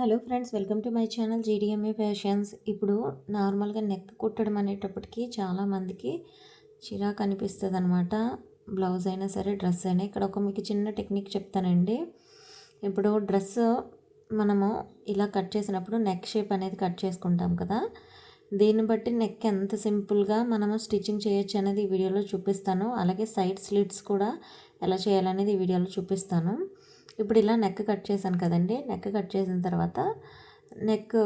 Hello friends welcome to my channel GDMA fashions ఇప్పుడు నార్మల్గా neck కుట్టడం అనేటప్పటికి చాలామందికి చిరాకు అనిపిస్తుంది అనమాట బ్లౌజ్ అయినా సరే డ్రెస్ అయినా. ఇక్కడ ఒక మీకు చిన్న టెక్నిక్ చెప్తానండి. ఇప్పుడు డ్రెస్ మనము ఇలా కట్ చేసినప్పుడు నెక్ షేప్ అనేది కట్ చేసుకుంటాం కదా. దీన్ని బట్టి నెక్ ఎంత సింపుల్గా మనము స్టిచ్చింగ్ చేయొచ్చు అనేది ఈ వీడియోలో చూపిస్తాను. అలాగే సైడ్ స్లిట్స్ కూడా ఎలా చేయాలనేది ఈ వీడియోలో చూపిస్తాను. ఇప్పుడు ఇలా నెక్ కట్ చేశాను కదండి. నెక్ కట్ చేసిన తర్వాత నెక్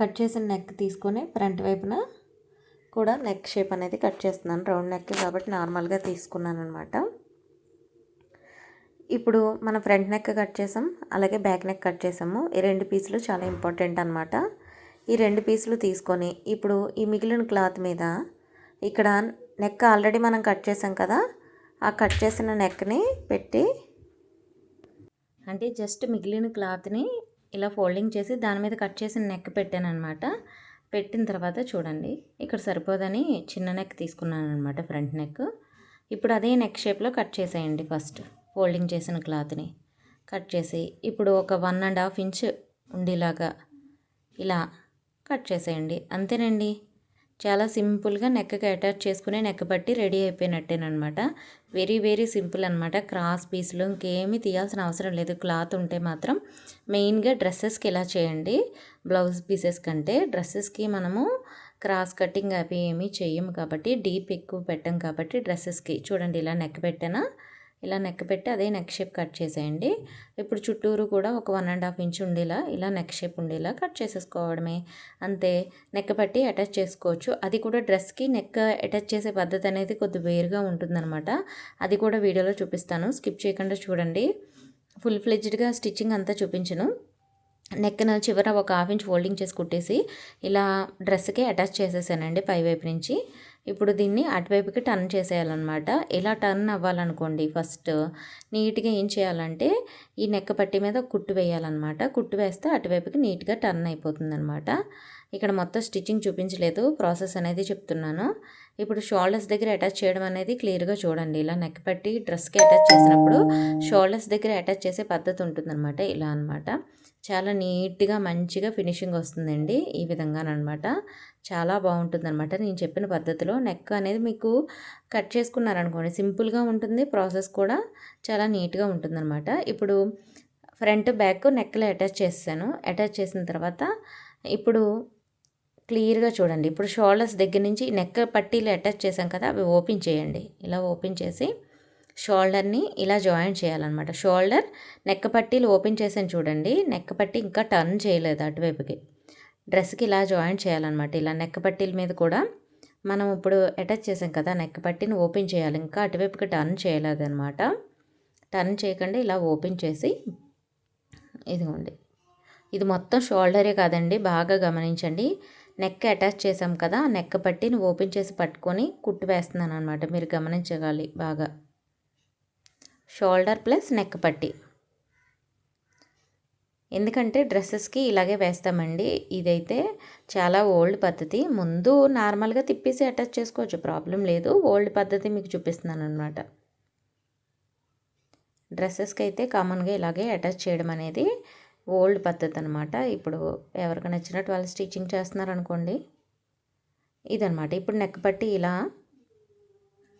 కట్ చేసిన నెక్ తీసుకొని ఫ్రంట్ వైపున కూడా నెక్ షేప్ అనేది కట్ చేస్తున్నాను. రౌండ్ నెక్ కాబట్టి నార్మల్గా తీసుకున్నాను అనమాట ఇప్పుడు మన ఫ్రంట్ నెక్ కట్ చేసాం. అలాగే బ్యాక్ నెక్ కట్ చేసాము. ఈ రెండు పీసులు చాలా ఇంపార్టెంట్ అనమాట ఈ రెండు పీసులు తీసుకొని ఇప్పుడు ఈ మిగిలిన క్లాత్ మీద ఇక్కడ నెక్ ఆల్రెడీ మనం కట్ చేసాం కదా. ఆ కట్ చేసిన నెక్ని పెట్టి అంటే జస్ట్ మిగిలిన క్లాత్ని ఇలా ఫోల్డింగ్ చేసి దాని మీద కట్ చేసిన నెక్ పెట్టాను అనమాట పెట్టిన తర్వాత చూడండి ఇక్కడ సరిపోదని చిన్న నెక్ తీసుకున్నాను అనమాట ఫ్రంట్ నెక్. ఇప్పుడు అదే నెక్ షేప్లో కట్ చేసేయండి ఫస్ట్ ఫోల్డింగ్ చేసిన క్లాత్ని. కట్ చేసి ఇప్పుడు ఒక వన్ అండ్ హాఫ్ ఇంచ్ ఉండేలాగా ఇలా కట్ చేసేయండి. అంతేనండి? చాలా సింపుల్గా నెక్కకి అటాచ్ చేసుకుని నెక్క పట్టి రెడీ అయిపోయినట్టేనమాట వెరీ వెరీ సింపుల్ అనమాట క్రాస్ పీస్లు ఇంకేమీ తీయాల్సిన అవసరం లేదు. క్లాత్ ఉంటే మాత్రం మెయిన్గా డ్రెస్సెస్కి ఇలా చేయండి? బ్లౌజ్ పీసెస్ కంటే డ్రెస్సెస్కి మనము క్రాస్ కటింగ్ అవి ఏమీ చేయము కాబట్టి డీప్ ఎక్కువ పెట్టాం కాబట్టి డ్రెస్సెస్కి. చూడండి ఇలా నెక్క పెట్టానా? ఇలా నెక్ పెట్టి అదే నెక్ షేప్ కట్ చేసేయండి. ఇప్పుడు చుట్టూరు కూడా ఒక వన్ అండ్ హాఫ్ ఇంచ్ ఉండేలా ఇలా నెక్ షేప్ ఉండేలా కట్ చేసేసుకోవడమే. అంతే నెక్ పట్టి అటాచ్ చేసుకోవచ్చు. అది కూడా డ్రెస్కి నెక్ అటాచ్ చేసే పద్ధతి అనేది కొద్ది వేరుగా ఉంటుందన్నమాట. అది కూడా వీడియోలో చూపిస్తాను. స్కిప్ చేయకుండా చూడండి. ఫుల్ ఫ్లెడ్జ్డ్గా స్టిచ్చింగ్ అంతా చూపించను. నెక్న చివర ఒక హాఫ్ ఇంచ్ ఫోల్డింగ్ చేసి కుట్టేసి ఇలా డ్రెస్కి అటాచ్ చేసేసానండి పై వైపు నుంచి. ఇప్పుడు దీన్ని అటువైపుకి టర్న్ చేసేయాలన్నమాట. ఇలా టర్న్ అవ్వాలనుకోండి ఫస్ట్ నీట్గా ఏం చేయాలంటే ఈ నెక్క పట్టి మీద కుట్టు వేయాలన్నమాట. కుట్టు వేస్తే అటువైపుకి నీట్గా టర్న్ అయిపోతుంది అనమాట ఇక్కడ మొత్తం స్టిచ్చింగ్ చూపించలేదు ప్రాసెస్ అనేది చెప్తున్నాను. ఇప్పుడు షోల్డర్స్ దగ్గర అటాచ్ చేయడం అనేది క్లియర్గా చూడండి. ఇలా నెక్ పట్టి డ్రెస్కి అటాచ్ చేసినప్పుడు షోల్డర్స్ దగ్గర అటాచ్ చేసే పద్ధతి ఉంటుందన్నమాట ఇలా అనమాట చాలా నీట్గా మంచిగా ఫినిషింగ్ వస్తుందండి ఈ విధంగానమాట చాలా బాగుంటుందన్నమాట నేను చెప్పిన పద్ధతిలో నెక్ అనేది మీకు కట్ చేసుకున్నారనుకోండి సింపుల్గా ఉంటుంది ప్రాసెస్ కూడా చాలా నీట్గా ఉంటుందన్నమాట. ఇప్పుడు ఫ్రంట్ బ్యాక్ నెక్లో అటాచ్ చేస్తాను అటాచ్ చేసిన తర్వాత ఇప్పుడు క్లియర్గా చూడండి. ఇప్పుడు షోల్డర్స్ దగ్గర నుంచి నెక్ పట్టీలు అటాచ్ చేసాం కదా అవి ఓపెన్ చేయండి. ఇలా ఓపెన్ చేసి షోల్డర్ని ఇలా జాయిన్ చేయాలన్నమాట. షోల్డర్ నెక్క పట్టీలు ఓపెన్ చేసాను చూడండి. నెక్క పట్టి ఇంకా టర్న్ చేయలేదు అటువైపుకి. డ్రెస్కి ఇలా జాయిన్ చేయాలన్నమాట. ఇలా నెక్క పట్టీల మీద కూడా మనం ఇప్పుడు అటాచ్ చేసాం కదా నెక్క పట్టిని ఓపెన్ చేయాలి. ఇంకా అటువైపుకి టర్న్ చేయలేదన్నమాట. టర్న్ చేయకుండా ఇలా ఓపెన్ చేసి ఇదిగోండి. ఇది మొత్తం షోల్డరే కాదండి. బాగా గమనించండి. నెక్ అటాచ్ చేసాం కదా నెక్క పట్టిని ఓపెన్ చేసి పట్టుకొని కుట్టు వేస్తున్నాను అనమాట మీరు గమనించగాలి బాగా. షోల్డర్ ప్లస్ నెక్ పట్టి. ఎందుకంటే డ్రెస్సెస్కి ఇలాగే వేస్తామండి. ఇదైతే చాలా ఓల్డ్ పద్ధతి. ముందు నార్మల్గా తిప్పేసి అటాచ్ చేసుకోవచ్చు. ప్రాబ్లం లేదు. ఓల్డ్ పద్ధతి మీకు చూపిస్తున్నాను అనమాట డ్రెస్సెస్కి అయితే కామన్గా ఇలాగే అటాచ్ చేయడం అనేది ఓల్డ్ పద్ధతి అనమాట ఇప్పుడు ఎవరికి నచ్చినట్టు వాళ్ళు స్టిచ్చింగ్ చేస్తున్నారు అనుకోండి ఇదనమాట ఇప్పుడు నెక్ పట్టి ఇలా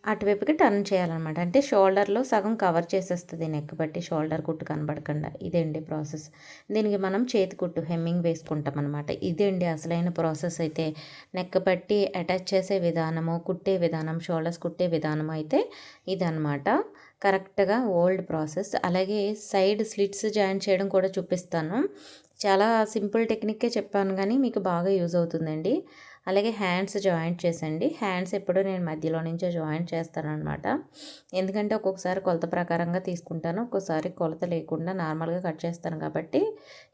అటువైపుకి టర్న్ చేయాలన్నమాట. అంటే షోల్డర్లో సగం కవర్ చేసేస్తుంది నెక్ బట్టి షోల్డర్ కుట్టు కనబడకుండా. ఇదండి ప్రాసెస్. దీనికి మనం చేతి కుట్టు హెమ్మింగ్ వేసుకుంటాం అనమాట ఇదండి అసలైన ప్రాసెస్ అయితే. నెక్ బట్టి అటాచ్ చేసే విధానము కుట్టే విధానం షోల్డర్స్ కుట్టే విధానం అయితే ఇదనమాట కరెక్ట్గా ఓల్డ్ ప్రాసెస్. అలాగే సైడ్ స్లిట్స్ జాయిన్ చేయడం కూడా చూపిస్తాను. చాలా సింపుల్ టెక్నిక్కే చెప్పాను కానీ మీకు బాగా యూజ్ అవుతుందండి. అలాగే హ్యాండ్స్ జాయింట్ చేసండి హ్యాండ్స్ ఎప్పుడూ నేను మధ్యలో నుంచే జాయింట్ చేస్తానమాట ఎందుకంటే ఒక్కొక్కసారి కొలత ప్రకారంగా తీసుకుంటాను. ఒక్కోసారి కొలత లేకుండా నార్మల్గా కట్ చేస్తాను కాబట్టి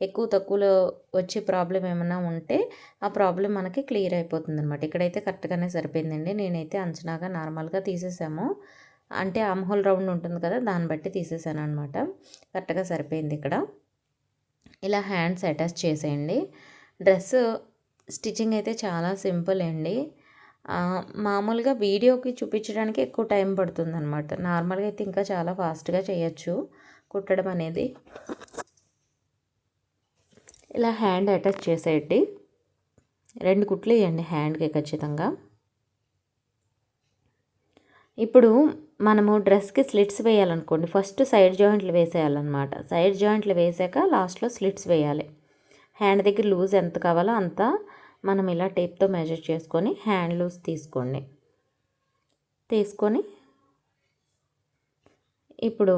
ఎక్కువ తక్కువలో వచ్చే ప్రాబ్లం ఏమైనా ఉంటే ఆ ప్రాబ్లం మనకి క్లియర్ అయిపోతుంది అనమాట ఇక్కడైతే కరెక్ట్గానే సరిపోయిందండి. నేనైతే అంచనాగా నార్మల్గా తీసేసాము. అంటే ఆమ్హోల్ రౌండ్ ఉంటుంది కదా దాన్ని బట్టి తీసేసాను అనమాట కరెక్ట్గా సరిపోయింది ఇక్కడ. ఇలా హ్యాండ్స్ అటాచ్ చేసేయండి. డ్రెస్ స్టిచ్చింగ్ అయితే చాలా సింపుల్ అండి. మామూలుగా వీడియోకి చూపించడానికి ఎక్కువ టైం పడుతుంది అనమాట నార్మల్గా అయితే ఇంకా చాలా ఫాస్ట్గా చేయొచ్చు కుట్టడం అనేది. ఇలా హ్యాండ్ అటాచ్ చేసేయండి. రెండు కుట్లు వేయండి హ్యాండ్కి ఖచ్చితంగా. ఇప్పుడు మనము డ్రెస్కి స్లిట్స్ వేయాలనుకోండి. ఫస్ట్ సైడ్ జాయింట్లు వేసేయాలన్నమాట. సైడ్ జాయింట్లు వేసాక లాస్ట్లో స్లిట్స్ వేయాలి. హ్యాండ్ దగ్గర లూజ్ ఎంత కావాలో అంత మనం ఇలా టేప్తో మెజర్ చేసుకొని హ్యాండ్ లూజ్ తీసుకోండి. తీసుకొని ఇప్పుడు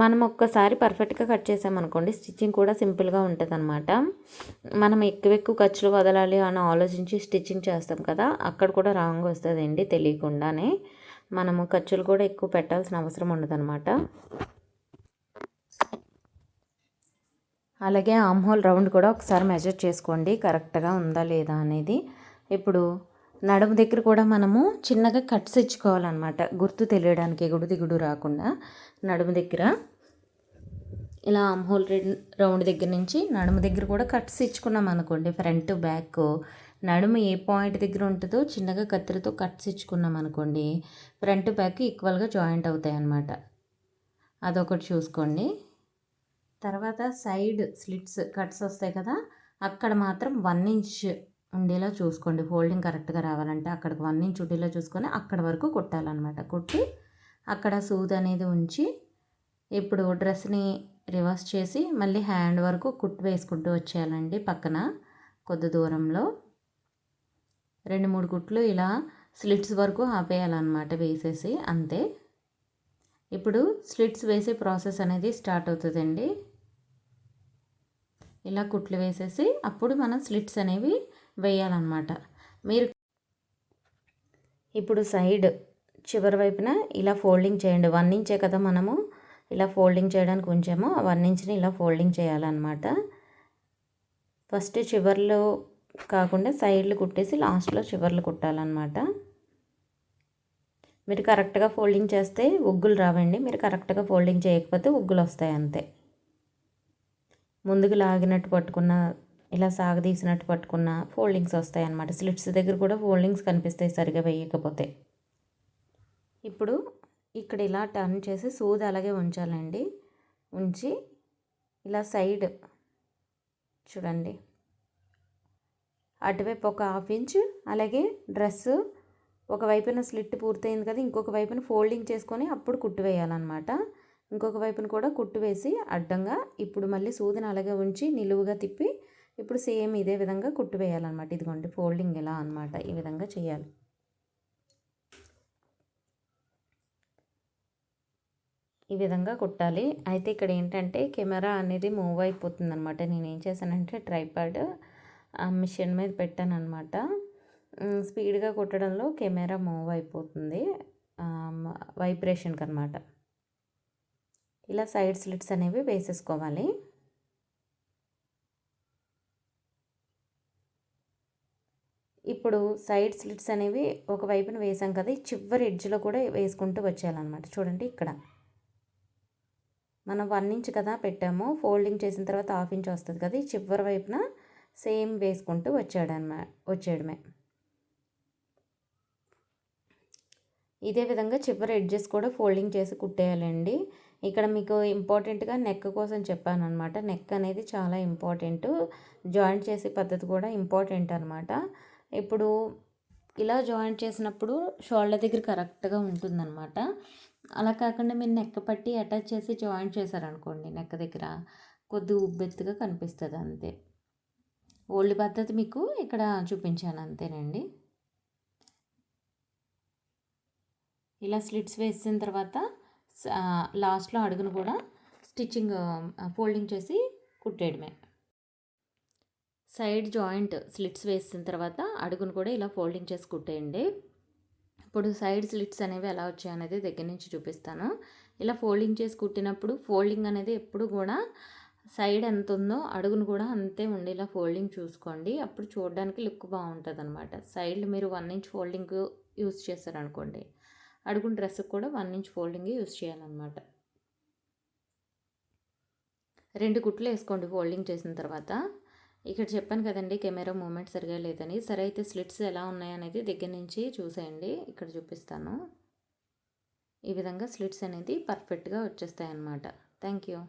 మనం ఒక్కసారి పర్ఫెక్ట్గా కట్ చేసామనుకోండి స్టిచ్చింగ్ కూడా సింపుల్గా ఉంటుంది అనమాట మనం ఎక్కువ ఎక్కువ ఖర్చులు వదలాలి అని ఆలోచించి స్టిచ్చింగ్ చేస్తాం కదా అక్కడ కూడా రాంగ్ వస్తుందండి తెలియకుండానే. మనము ఖర్చులు కూడా ఎక్కువ పెట్టాల్సిన అవసరం ఉండదన్నమాట. అలాగే ఆమ్ హోల్ రౌండ్ కూడా ఒకసారి మెజర్ చేసుకోండి కరెక్ట్గా ఉందా లేదా అనేది. ఇప్పుడు నడుము దగ్గర కూడా మనము చిన్నగా కట్స్ ఇచ్చుకోవాలన్నమాట గుర్తు తెలియడానికి ఎగుడు దిగుడు రాకుండా నడుము దగ్గర. ఇలా హోల్ రౌండ్ దగ్గర నుంచి నడుము దగ్గర కూడా కట్స్ ఇచ్చుకున్నాం అనుకోండి ఫ్రంట్ బ్యాక్ నడుము ఏ పాయింట్ దగ్గర ఉంటుందో చిన్నగా కత్తిరితో కట్స్ ఇచ్చుకున్నాం అనుకోండి ఫ్రంట్ బ్యాక్ ఈక్వల్గా జాయింట్ అవుతాయి అన్నమాట అదొకటి చూసుకోండి. తర్వాత సైడ్ స్లిట్స్ కట్స్ వస్తాయి కదా అక్కడ మాత్రం వన్ ఇంచ్ ఉండేలా చూసుకోండి. ఫోల్డింగ్ కరెక్ట్గా రావాలంటే అక్కడికి వన్ ఇంచ్ ఉండేలా చూసుకొని అక్కడ వరకు కుట్టాలన్నమాట. కుట్టి అక్కడ సూద్ అనేది ఉంచి ఇప్పుడు డ్రెస్ని రివర్స్ చేసి మళ్ళీ హ్యాండ్ వరకు కుట్టు వేసుకుంటూ వచ్చేయాలండి పక్కన కొద్ది దూరంలో. రెండు మూడు కుట్లు ఇలా స్లిట్స్ వరకు ఆపేయాలన్నమాట వేసేసి అంతే. ఇప్పుడు స్లిట్స్ వేసే ప్రాసెస్ అనేది స్టార్ట్ అవుతుందండి. ఇలా కుట్లు వేసేసి అప్పుడు మనం స్లిట్స్ అనేవి వేయాలన్నమాట. మీరు ఇప్పుడు సైడ్ చివరి వైపున ఇలా ఫోల్డింగ్ చేయండి. వన్ ఇంచే కదా మనము ఇలా ఫోల్డింగ్ చేయడానికి ఉంచాము. వన్ ఇంచ్ని ఇలా ఫోల్డింగ్ చేయాలన్నమాట. ఫస్ట్ చివర్లో కాకుండా సైడ్లు కుట్టేసి లాస్ట్లో చివర్లు కుట్టాలన్నమాట. మీరు కరెక్ట్గా ఫోల్డింగ్ చేస్తే ఉగ్గులు రావండి. మీరు కరెక్ట్గా ఫోల్డింగ్ చేయకపోతే ఉగ్గులు వస్తాయి అంతే. ముందుకు లాగినట్టు పట్టుకున్న ఇలా సాగదీసినట్టు పట్టుకున్న ఫోల్డింగ్స్ వస్తాయి అన్నమాట స్లిట్స్ దగ్గర కూడా ఫోల్డింగ్స్ కనిపిస్తాయి సరిగా వేయకపోతే. ఇప్పుడు ఇక్కడ ఇలా టర్న్ చేసి సూది అలాగే ఉంచాలండి. ఉంచి ఇలా సైడ్ చూడండి. అటువైపు ఒక హాఫ్ ఇంచ్ అలాగే డ్రెస్సు ఒకవైపున స్లిట్ పూర్తయింది కదా ఇంకొక వైపున ఫోల్డింగ్ చేసుకొని అప్పుడు కుట్టు వేయాలన్నమాట. ఇంకొక వైపున కూడా కుట్టు వేసి అడ్డంగా ఇప్పుడు మళ్ళీ సూదిని అలాగే ఉంచి నిలువుగా తిప్పి ఇప్పుడు సేమ్ ఇదే విధంగా కుట్టు వేయాలన్నమాట. ఇదిగోండి ఫోల్డింగ్ ఎలా అనమాట ఈ విధంగా చేయాలి. ఈ విధంగా కుట్టాలి. అయితే ఇక్కడ ఏంటంటే కెమెరా అనేది మూవ్ అయిపోతుంది అనమాట నేను ఏం చేశానంటే ట్రైపాడ్ మిషన్ మీద పెట్టాను అనమాట స్పీడ్గా కుట్టడంలో కెమెరా మూవ్ అయిపోతుంది. వైబ్రేషన్కి అనమాట ఇలా సైడ్ స్లిట్స్ అనేవి వేసేసుకోవాలి. ఇప్పుడు సైడ్ స్లిట్స్ అనేవి ఒక వైపున వేసాం కదా ఈ చివరి ఎడ్జ్లో కూడా వేసుకుంటూ వచ్చేయాలన్నమాట. చూడండి ఇక్కడ. మనం వన్ ఇంచ్ కదా పెట్టాము ఫోల్డింగ్ చేసిన తర్వాత హాఫ్ ఇంచ్ వస్తుంది కదా ఈ చివరి వైపున సేమ్ వేసుకుంటూ వచ్చాడనమా వచ్చేయడమే. ఇదే విధంగా చివరి ఎడ్జెస్ కూడా ఫోల్డింగ్ చేసి కుట్టేయాలండి. ఇక్కడ మీకు ఇంపార్టెంట్గా నెక్ కోసం చెప్పాను అనమాట నెక్ అనేది చాలా ఇంపార్టెంట్. జాయింట్ చేసే పద్ధతి కూడా ఇంపార్టెంట్ అనమాట ఇప్పుడు ఇలా జాయింట్ చేసినప్పుడు షోల్డర్ దగ్గర కరెక్ట్గా ఉంటుందన్నమాట. అలా కాకుండా మీరు నెక్క పట్టి అటాచ్ చేసి జాయింట్ చేశారనుకోండి నెక్ దగ్గర కొద్ది ఉబ్బెత్తుగా కనిపిస్తుంది అంతే. ఓల్డ్ పద్ధతి మీకు ఇక్కడ చూపించాను అంతేనండి. ఇలా స్లిట్స్ వేసిన తర్వాత లాస్ట్లో అడుగును కూడా స్టిచ్చింగ్ ఫోల్డింగ్ చేసి కుట్టేయడమే. సైడ్ జాయింట్ స్లిట్స్ వేసిన తర్వాత అడుగును కూడా ఇలా ఫోల్డింగ్ చేసి కుట్టేయండి. ఇప్పుడు సైడ్ స్లిట్స్ అనేవి ఎలా వచ్చాయి అనేది దగ్గర నుంచి చూపిస్తాను. ఇలా ఫోల్డింగ్ చేసి కుట్టినప్పుడు ఫోల్డింగ్ అనేది ఎప్పుడు కూడా సైడ్ ఎంత ఉందో అడుగును కూడా అంతే ఉండేలా ఫోల్డింగ్ చూసుకోండి. అప్పుడు చూడడానికి లుక్ బాగుంటుంది అనమాట సైడ్ మీరు వన్ ఇంచ్ ఫోల్డింగ్ యూస్ చేస్తారనుకోండి అడుగున డ్రెస్కి కూడా వన్ ఇంచ్ ఫోల్డింగ్ యూస్ చేయాలన్నమాట. రెండు కుట్లు వేసుకోండి ఫోల్డింగ్ చేసిన తర్వాత. ఇక్కడ చెప్పాను కదండి కెమెరా మూమెంట్ సరిగా లేదని. సరే అయితే స్లిట్స్ ఎలా ఉన్నాయనేది దగ్గర నుంచి చూసేయండి. ఇక్కడ చూపిస్తాను. ఈ విధంగా స్లిట్స్ అనేది పర్ఫెక్ట్గా వచ్చేస్తాయి అన్నమాట థ్యాంక్ యూ